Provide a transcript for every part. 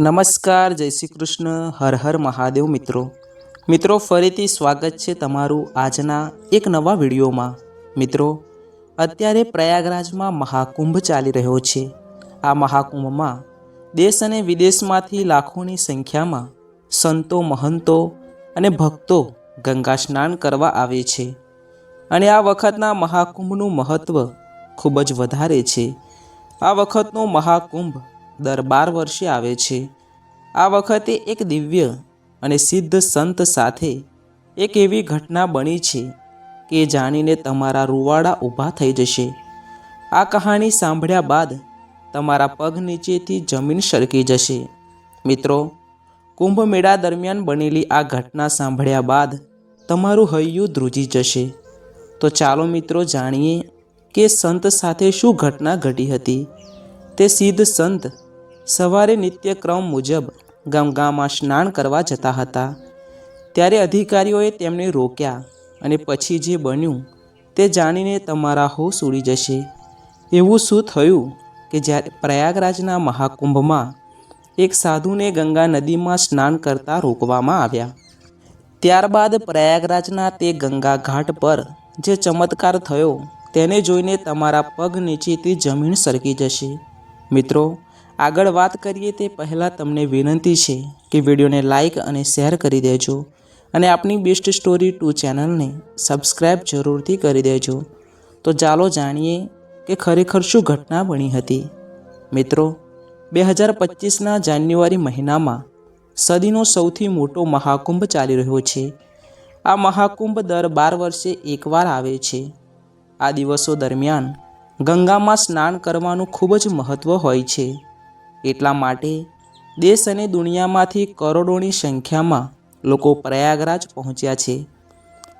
નમસ્કાર, જય શ્રી કૃષ્ણ. હર હર મહાદેવ મિત્રો. મિત્રો, ફરીથી સ્વાગત છે તમારું આજના એક નવા વિડીયોમાં. મિત્રો, અત્યારે પ્રયાગરાજમાં મહાકુંભ ચાલી રહ્યો છે. આ મહાકુંભમાં દેશ અને વિદેશમાંથી લાખોની સંખ્યામાં સંતો, મહંતો અને ભક્તો ગંગા સ્નાન કરવા આવે છે. અને આ વખતના મહાકુંભનું મહત્ત્વ ખૂબ જ વધારે છે. આ વખતનો મહાકુંભ દર બાર વર્ષે આવે છે. આ વખતે એક દિવ્ય અને સિદ્ધ સંત સાથે એક એવી ઘટના બની છે કે જાણીને તમારા રૂવાડા ઊભા થઈ જશે. આ કહાણી સાંભળ્યા બાદ તમારા પગ નીચેથી જમીન સરકી જશે. મિત્રો કુંભ મેળા દરમિયાન બનેલી આ ઘટના સાંભળ્યા બાદ તમારું હૈયું ધ્રુજી જશે. તો ચાલો મિત્રો જાણીએ કે સંત સાથે શું ઘટના ઘટી હતી. તે સિદ્ધ સંત સવારે નિત્યક્રમ મુજબ ગંગામાં સ્નાન કરવા જતા હતા. ત્યારે અધિકારીઓએ તેમને રોક્યા અને પછી જે બન્યું તે જાણીને તમારા હોશ ઉડી જશે. એવું શું થયું કે જ્યારે પ્રયાગરાજના મહાકુંભમાં એક સાધુને ગંગા નદીમાં સ્નાન કરતા રોકવામાં આવ્યા. ત્યારબાદ પ્રયાગરાજના તે ગંગા ઘાટ પર જે ચમત્કાર થયો તેને જોઈને તમારા પગ નીચેથી જમીન સરકી જશે. મિત્રો આગળ વાત કરીએ તે પહેલાં તમને વિનંતી છે કે વિડીયોને લાઇક અને શેર કરી દેજો અને આપણી બેસ્ટ સ્ટોરી ટુ ચેનલને સબસ્ક્રાઈબ જરૂરથી કરી દેજો. તો ચાલો જાણીએ કે ખરેખર શું ઘટના બની હતી. મિત્રો, બે હજાર પચીસના જાન્યુઆરી મહિનામાં સદીનો સૌથી મોટો મહાકુંભ ચાલી રહ્યો છે. આ મહાકુંભ દર બાર વર્ષે એકવાર આવે છે. આ દિવસો દરમિયાન ગંગામાં સ્નાન કરવાનું ખૂબ જ મહત્ત્વ હોય છે. એટલા માટે દેશ અને દુનિયામાંથી કરોડોની સંખ્યામાં લોકો પ્રયાગરાજ પહોંચ્યા છે.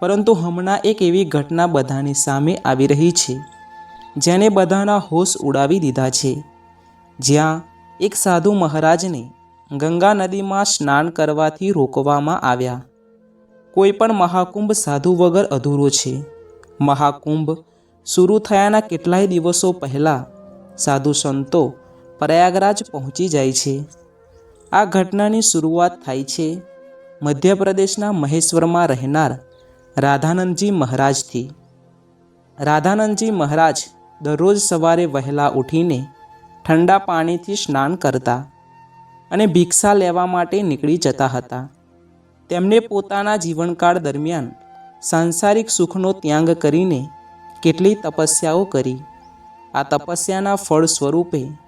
પરંતુ હમણાં એક એવી ઘટના બધાની સામે આવી રહી છે, જેને બધાના હોશ ઉડાવી દીધા છે. જ્યાં એક સાધુ મહારાજને ગંગા નદીમાં સ્નાન કરવાથી રોકવામાં આવ્યા. કોઈ પણ મહાકુંભ સાધુ વગર અધૂરો છે. મહાકુંભ શરૂ થયાના કેટલાય દિવસો પહેલાં સાધુ સંતો પ્રયાગરાજ પહોંચી જાય છે. આ ઘટનાની શરૂઆત થાય છે મધ્યપ્રદેશના મહેશ્વરમાં રહેનાર રાધાનંદજી મહારાજથી. રાધાનંદજી મહારાજ દરરોજ સવારે વહેલા ઉઠીને ઠંડા પાણીથી સ્નાન કરતા અને ભિક્ષા લેવા માટે નીકળી જતા હતા. તેમને પોતાના જીવનકાળ દરમિયાન સાંસારિક સુખનો ત્યાગ કરીને કેટલી તપસ્યાઓ કરી. આ તપસ્યાના ફળ સ્વરૂપે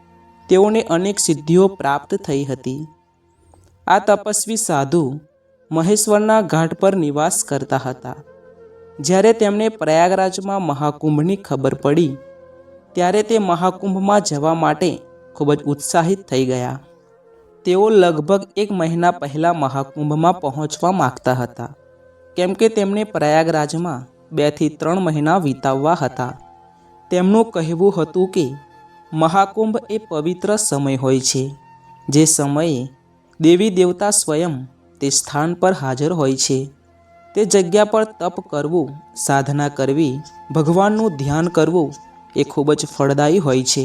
તેઓને અનેક સિદ્ધિઓ પ્રાપ્ત થઈ હતી. આ તપસ્વી સાધુ મહેશ્વરના ઘાટ પર નિવાસ કરતા હતા. જ્યારે તેમને પ્રયાગરાજમાં મહાકુંભની ખબર પડી, ત્યારે તે મહાકુંભમાં જવા માટે ખૂબ જ ઉત્સાહિત થઈ ગયા. તેઓ લગભગ એક મહિના પહેલાં મહાકુંભમાં પહોંચવા માગતા હતા, કેમ કે તેમને પ્રયાગરાજમાં બેથી ત્રણ મહિના વિતાવવા હતા. તેમનું કહેવું હતું કે મહાકુંભ એ પવિત્ર સમય હોય છે, જે સમયે દેવી દેવતા સ્વયં તે સ્થાન પર હાજર હોય છે. તે જગ્યા પર તપ કરવું, સાધના કરવી, ભગવાનનું ધ્યાન કરવું એ ખૂબ જ ફળદાયી હોય છે.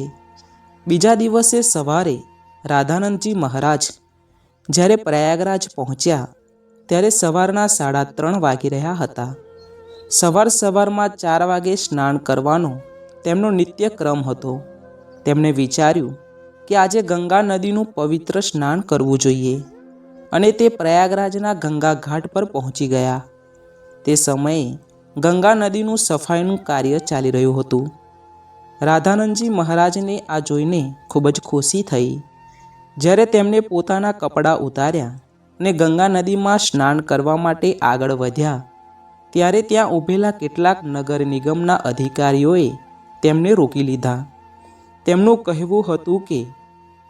બીજા દિવસે સવારે રાધાનંદજી મહારાજ જ્યારે પ્રયાગરાજ પહોંચ્યા, ત્યારે સવારના સાડા ત્રણ વાગી રહ્યા હતા. સવાર સવારમાં ચાર વાગે સ્નાન કરવાનો તેમનો નિત્યક્રમ હતો. તેમણે વિચાર્યું કે આજે ગંગા નદીનું પવિત્ર સ્નાન કરવું જોઈએ અને તે પ્રયાગરાજના ગંગા ઘાટ પર પહોંચી ગયા. તે સમયે ગંગા નદીનું સફાઈનું કાર્ય ચાલી રહ્યું હતું. રાધાનંદજી મહારાજને આ જોઈને ખૂબ જ ખુશી થઈ. જ્યારે તેમણે પોતાના કપડાં ઉતાર્યા અને ગંગા નદીમાં સ્નાન કરવા માટે આગળ વધ્યા, ત્યારે ત્યાં ઊભેલા કેટલાક નગર નિગમના અધિકારીઓએ તેમને રોકી લીધા. તેમનું કહેવું હતું કે,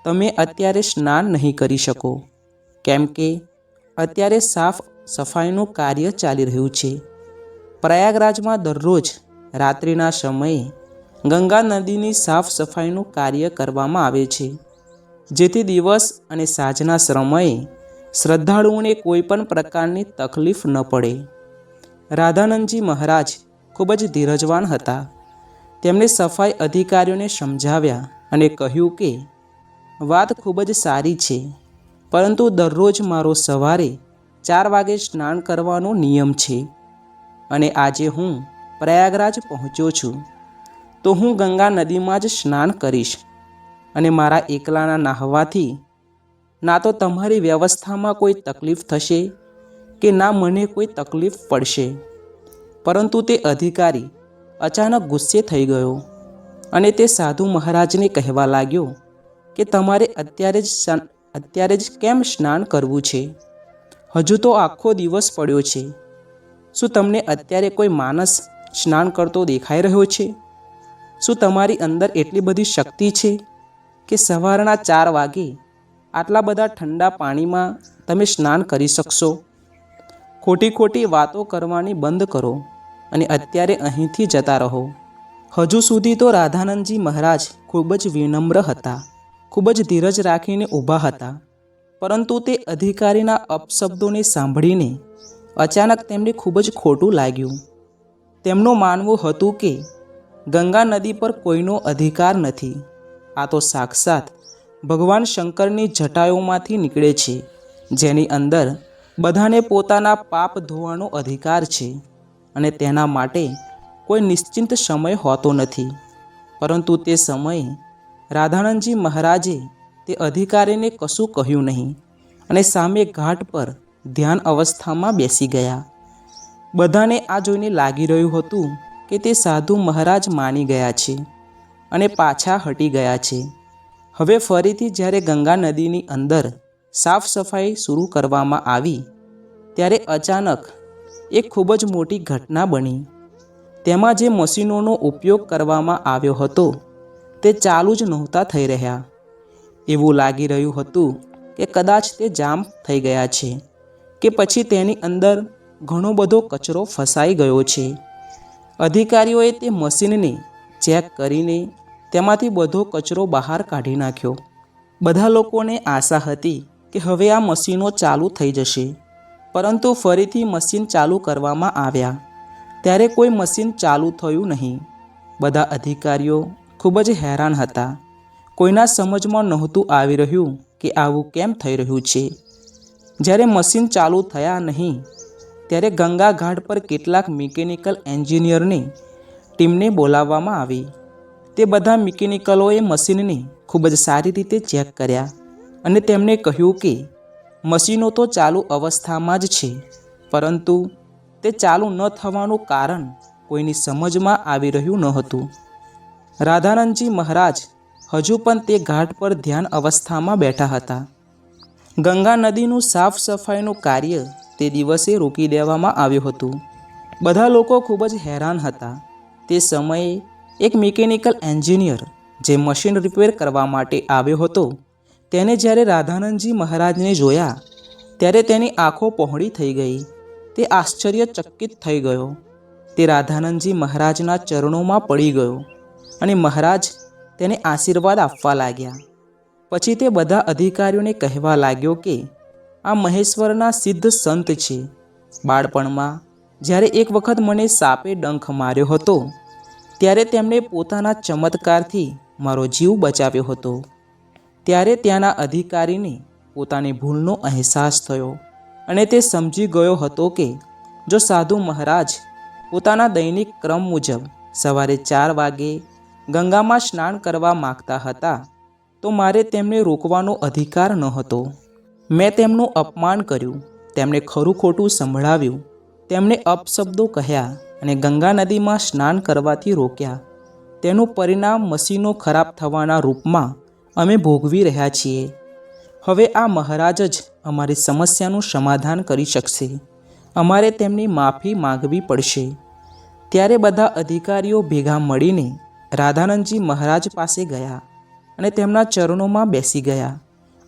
તમે અત્યારે સ્નાન નહીં કરી શકો. કેમ કે, અત્યારે સાફ સફાઈનું કાર્ય ચાલી રહ્યું છે. પ્રયાગરાજમાં દરરોજ રાત્રિના સમયે ગંગા નદીની સાફ સફાઈનું કાર્ય કરવામાં આવે છે. જેથી દિવસ અને સાંજના સમયે શ્રદ્ધાળુઓને કોઈ પણ પ્રકારની તકલીફ ન પડે. રાધાનંદજી મહારાજ ખૂબ જ ધીરજવાન હતા. તેમણે સફાઈ અધિકારીઓને સમજાવ્યા અને કહ્યું કે, વાત ખૂબ જ સારી છે, પરંતુ દરરોજ મારો સવારે ચાર વાગે સ્નાન કરવાનો નિયમ છે અને આજે હું પ્રયાગરાજ પહોંચ્યો છું. તો હું ગંગા નદીમાં જ સ્નાન કરીશ અને મારા એકલાના નાહવાથી ના તો તમારી વ્યવસ્થામાં કોઈ તકલીફ થશે કે ના મને કોઈ તકલીફ પડશે. પરંતુ તે અધિકારી અચાનક ગુસ્સે થઈ ગયો અને તે સાધુ મહારાજને કહેવા લાગ્યો કે તમારે અત્યારે જ અત્યારે જ કેમ સ્નાન કરવું છે? હજુ તો આખો દિવસ પડ્યો છે. શું તમને અત્યારે કોઈ માણસ સ્નાન કરતો દેખાઈ રહ્યો છે? શું તમારી અંદર એટલી બધી શક્તિ છે કે સવારના ચાર વાગે આટલા બધા ઠંડા પાણીમાં તમે સ્નાન કરી શકશો? ખોટી ખોટી વાતો કરવાની બંધ કરો. અને અત્યારે અહીંથી જતા રહો. હજુ સુધી તો રાધાનંદજી મહારાજ ખૂબ જ વિનમ્ર હતા. ખૂબ જ ધીરજ રાખીને ઊભા હતા. પરંતુ તે અધિકારીના અપશબ્દોને સાંભળીને અચાનક તેમને ખૂબ જ ખોટું લાગ્યું. તેમનું માનવું હતું કે ગંગા નદી પર કોઈનો અધિકાર નથી. આ તો સાક્ષાત ભગવાન શંકરની જટાયુમાંથી નીકળે છે, જેની અંદર બધાને પોતાના પાપ ધોવાનો અધિકાર છે. અને તેના માટે કોઈ નિશ્ચિંત સમય હોતો નથી. પરંતુ તે સમયે રાધાનંદજી મહારાજે તે અધિકારીને કશું કહ્યું નહીં અને સામે ઘાટ પર ધ્યાન અવસ્થામાં બેસી ગયા. બધાને આ જોઈને લાગી રહ્યું હતું કે તે સાધુ મહારાજ માની ગયા છે અને પાછા હટી ગયા છે. હવે ફરીથી જ્યારે ગંગા નદીની અંદર સાફ સફાઈ શરૂ કરવામાં આવી, ત્યારે અચાનક એક ખૂબ જ મોટી ઘટના બની. તેમાં જે મશીનોનો ઉપયોગ કરવામાં આવ્યો હતો, તે ચાલુ જ નહોતા થઈ રહ્યા. એવું લાગી રહ્યું હતું કે કદાચ તે જામ થઈ ગયા છે, કે પછી તેની અંદર ઘણો બધો કચરો ફસાઈ ગયો છે. અધિકારીઓએ તે મશીનને ચેક કરીને તેમાંથી બધો કચરો બહાર કાઢી નાખ્યો. બધા લોકોને આશા હતી કે હવે આ મશીનો ચાલુ થઈ જશે. પરંતુ ફરીથી મશીન ચાલુ કરવામાં આવ્યા. ત્યારે કોઈ મશીન ચાલુ થયું નહીં. બધા અધિકારીઓ ખૂબ જ હેરાન હતા. કોઈના સમજમાં નહોતું આવી રહ્યું કે આવું કેમ થઈ રહ્યું છે. જ્યારે મશીન ચાલુ થયા નહીં, ત્યારે ગંગા ઘાટ પર કેટલાક મિકેનિકલ એન્જિનિયરની ટીમને બોલાવવામાં આવી. તે બધા મિકેનિકલોએ મશીનને ખૂબ જ સારી રીતે ચેક કર્યા અને તેમણે કહ્યું કે મશીનો તો ચાલુ અવસ્થામાં જ છે. પરંતુ તે ચાલુ ન થવાનું કારણ કોઈની સમજમાં આવી રહ્યું ન હતું. રાધાનંદજી મહારાજ હજુ પણ તે ઘાટ પર ધ્યાન અવસ્થામાં બેઠા હતા. ગંગા નદીનું સાફ સફાઈનું કાર્ય તે દિવસે રોકી દેવામાં આવ્યું હતું. બધા લોકો ખૂબ જ હેરાન હતા. તે સમયે એક મિકેનિકલ એન્જિનિયર જે મશીન રિપેર કરવા માટે આવ્યો હતો તેને જ્યારે રાધાનંદજી મહારાજને જોયા, ત્યારે તેની આંખો પહોળી થઈ ગઈ. તે આશ્ચર્યચકિત થઈ ગયો. તે રાધાનંદજી મહારાજના ચરણોમાં પડી ગયો અને મહારાજ તેને આશીર્વાદ આપવા લાગ્યા. પછી તે બધા અધિકારીઓને કહેવા લાગ્યો કે, આ મહેશ્વરના સિદ્ધ સંત છે. બાળપણમાં જ્યારે એક વખત મને સાપે ડંખ માર્યો હતો, ત્યારે તેમણે પોતાના ચમત્કારથી મારો જીવ બચાવ્યો હતો. ત્યારે ત્યાંના અધિકારીને પોતાની ભૂલનો અહેસાસ થયો અને તે સમજી ગયો હતો કે જો સાધુ મહારાજ પોતાના દૈનિક ક્રમ મુજબ સવારે ચાર વાગે ગંગામાં સ્નાન કરવા માગતા હતા, તો મારે તેમને રોકવાનો અધિકાર ન હતો મેં તેમનું અપમાન કર્યું, તેમને ખરું ખોટું સંભળાવ્યું. તેમણે અપશબ્દો કહ્યા અને ગંગા નદીમાં સ્નાન કરવાથી રોક્યા. તેનું પરિણામ મશીનો ખરાબ થવાના રૂપમાં અમે ભોગવી રહ્યા છીએ. હવે આ મહારાજ જ અમારી સમસ્યાનું સમાધાન કરી શકશે. અમારે તેમની માફી માંગવી પડશે. ત્યારે બધા અધિકારીઓ ભેગા મળીને રાધાનંદજી મહારાજ પાસે ગયા અને તેમના ચરણોમાં બેસી ગયા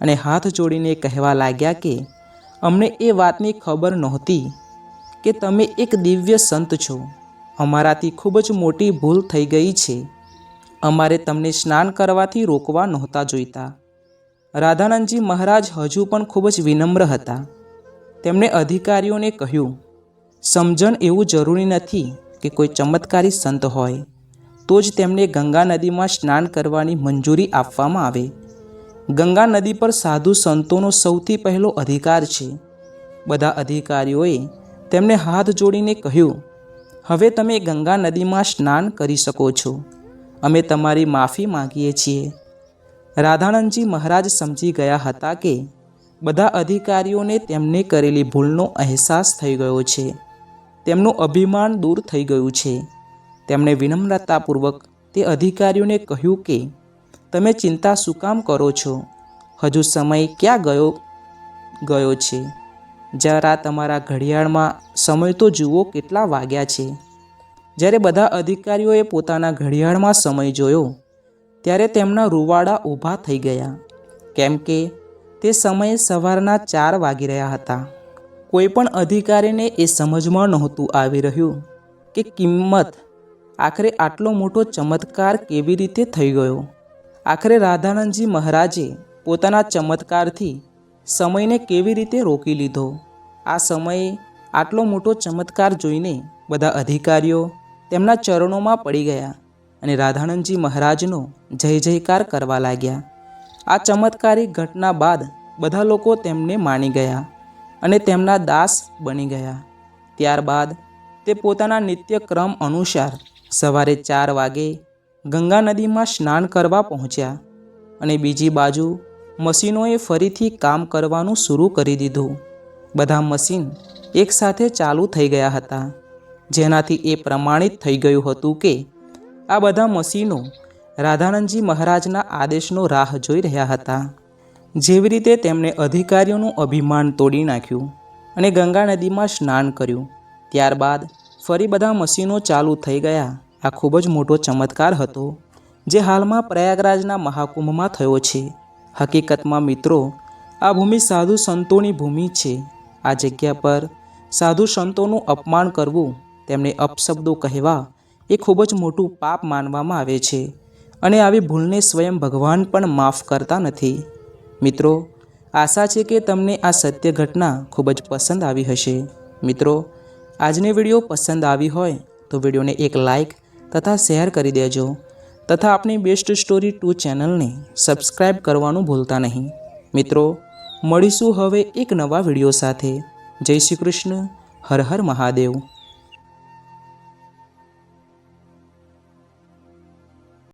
અને હાથ જોડીને કહેવા લાગ્યા કે, અમને એ વાતની ખબર નહોતી કે તમે એક દિવ્ય સંત છો. અમારાથી ખૂબ જ મોટી ભૂલ થઈ ગઈ છે. અમારે તમને સ્નાન કરવાથી રોકવા નહોતા જોઈતા. રાધાનંદજી મહારાજ હજુ પણ ખૂબ જ વિનમ્ર હતા. તેમણે અધિકારીઓને કહ્યું, સમજણ એવું જરૂરી નથી કે કોઈ ચમત્કારી સંત હોય, તો જ તેમને ગંગા નદીમાં સ્નાન કરવાની મંજૂરી આપવામાં આવે. ગંગા નદી પર સાધુ સંતોનો સૌથી પહેલો અધિકાર છે. બધા અધિકારીઓએ તેમને હાથ જોડીને કહ્યું, હવે તમે ગંગા નદીમાં સ્નાન કરી શકો છો. અમે તમારી માફી માંગીએ છીએ. રાધાનંદજી મહારાજ સમજી ગયા હતા કે બધા અધિકારીઓને તેમને કરેલી ભૂલનો અહેસાસ થઈ ગયો છે. તેમનું અભિમાન દૂર થઈ ગયું છે. તેમણે વિનમ્રતાપૂર્વક તે અધિકારીઓને કહ્યું કે, તમે ચિંતા શું કામ કરો છો? હજુ સમય ક્યાં ગયો ગયો છે? જરા તમારા ઘડિયાળમાં સમય તો જુઓ કેટલા વાગ્યા છે. જ્યારે બધા અધિકારીઓએ પોતાના ઘડિયાળમાં સમય જોયો, ત્યારે તેમના રૂવાડા ઊભા થઈ ગયા. કેમ કે તે સમયે સવારના ચાર વાગી રહ્યા હતા. કોઈ પણ અધિકારીને એ સમજમાં નહોતું આવી રહ્યું કે કિંમત આખરે આટલો મોટો ચમત્કાર કેવી રીતે થઈ ગયો. આખરે રાધાનંદજી મહારાજે પોતાના ચમત્કારથી સમયને કેવી રીતે રોકી લીધો. આ સમયે આટલો મોટો ચમત્કાર જોઈને બધા અધિકારીઓ તેમના ચરણોમાં પડી ગયા અને રાધાનંદજી મહારાજનો જય જયકાર કરવા લાગ્યા. આ ચમત્કારિક ઘટના બાદ બધા લોકો તેમને માની ગયા અને તેમના દાસ બની ગયા. ત્યારબાદ તે પોતાના નિત્યક્રમ અનુસાર સવારે ચાર વાગે ગંગા નદીમાં સ્નાન કરવા પહોંચ્યા અને બીજી બાજુ મશીનોએ ફરીથી કામ કરવાનું શરૂ કરી દીધું. બધા મશીન એકસાથે ચાલુ થઈ ગયા હતા. જેનાથી એ પ્રમાણિત થઈ ગયું હતું કે આ બધા મશીનો રાધાનંદજી મહારાજના આદેશનો રાહ જોઈ રહ્યા હતા. જેવી રીતે તેમણે અધિકારીઓનું અભિમાન તોડી નાખ્યું અને ગંગા નદીમાં સ્નાન કર્યું, ત્યારબાદ ફરી બધા મશીનો ચાલુ થઈ ગયા. આ ખૂબ જ મોટો ચમત્કાર હતો, જે હાલમાં પ્રયાગરાજના મહાકુંભમાં થયો છે. હકીકતમાં મિત્રો, આ ભૂમિ સાધુ સંતોની ભૂમિ છે. આ જગ્યા પર સાધુ સંતોનું અપમાન કરવું તેમને અપશબ્દો કહેવા એ ખૂબ જ મોટું પાપ માનવામાં આવે છે અને આવી ભૂલને સ્વયં ભગવાન પણ માફ કરતા નથી. મિત્રો, આશા છે કે તમને આ સત્ય ઘટના ખૂબ જ પસંદ આવી હશે. મિત્રો, આજની વીડિયો પસંદ આવી હોય તો વિડીયોને એક લાઈક તથા શેર કરી દેજો તથા આપણી બેસ્ટ સ્ટોરી ટુ ચેનલને સબસ્ક્રાઈબ કરવાનું ભૂલતા નહીં. મિત્રો, મળીશું હવે એક નવા વીડિયો સાથે. જય શ્રી કૃષ્ણ, હર હર મહાદેવ.